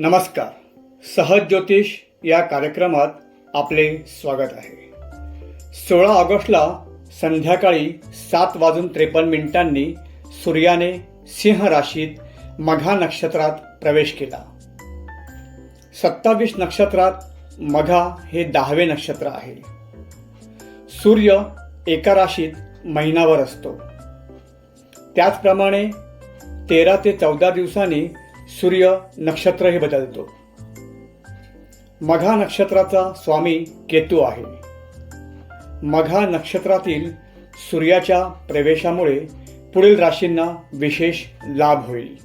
नमस्कार. सहज ज्योतिष या कार्यक्रमात आपले स्वागत आहे. सोळा ऑगस्टला संध्याकाळी सात वाजून त्रेपन्न मिनिटांनी सूर्याने सिंह राशीत मघा नक्षत्रात प्रवेश केला. सत्तावीस नक्षत्रात मघा हे दहावे नक्षत्र आहे. सूर्य एका राशीत महिनाभर असतो. त्याचप्रमाणे तेरा ते चौदा दिवसांनी सूर्य नक्षत्रही बदलतो मघा नक्षत्राचा स्वामी केतू आहे. मघा नक्षत्रातील सूर्याच्या प्रवेशामुळे पुढील राशींना विशेष लाभ होईल.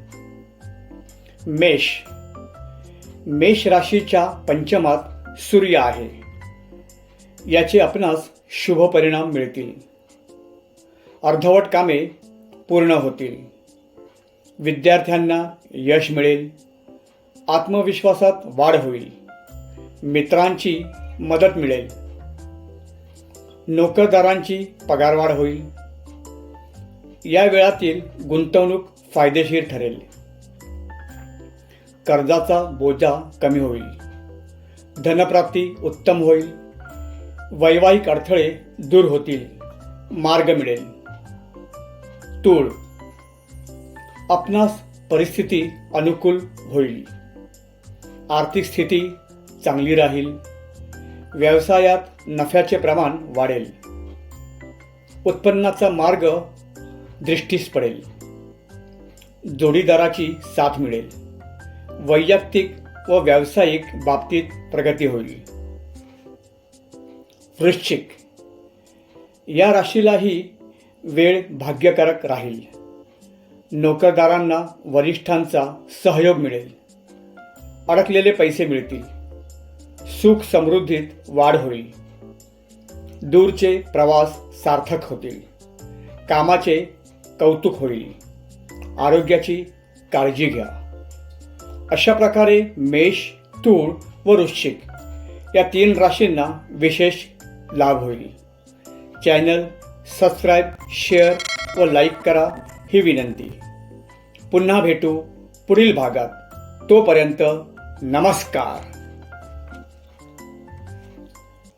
मेष. मेष राशीच्या पंचमात सूर्य आहे. याचे आपणास शुभ परिणाम मिळतील. अर्धवट कामे पूर्ण होतील. विद्यार्थ्यांना यश मिळेल. आत्मविश्वासात वाढ होईल. मित्रांची मदत मिळेल. नोकरदारांची पगारवाढ होईल. या वेळातील गुंतवणूक फायदेशीर ठरेल. कर्जाचा बोजा कमी होईल. धनप्राप्ती उत्तम होईल. वैवाहिक अडथळे दूर होतील. मार्ग मिळेल. तूळ आपणास परिस्थिती अनुकूल होईल. आर्थिक स्थिती चांगली राहील. व्यवसायात नफ्याचे प्रमाण वाढेल. उत्पन्नाचा मार्ग दृष्टीस पडेल. जोडीदाराची साथ मिळेल. वैयक्तिक व व्यावसायिक बाबतीत प्रगती होईल. वृश्चिक. या राशीलाही वेळ भाग्यकारक राहील. नोकरदारांना वरिष्ठांचा सहयोग मिळेल. अडकलेले पैसे मिळतील. सुख समृद्धीत वाढ होईल. दूरचे प्रवास सार्थक होतील. कामाचे कौतुक होईल. आरोग्याची काळजी घ्या. अशा प्रकारे मेष तूळ व वृश्चिक या तीन राशींना विशेष लाभ होईल. चॅनल सबस्क्राईब शेअर व लाईक करा ही विनंती. पुन्हा भेटू पुढील भागात. तोपर्यंत नमस्कार.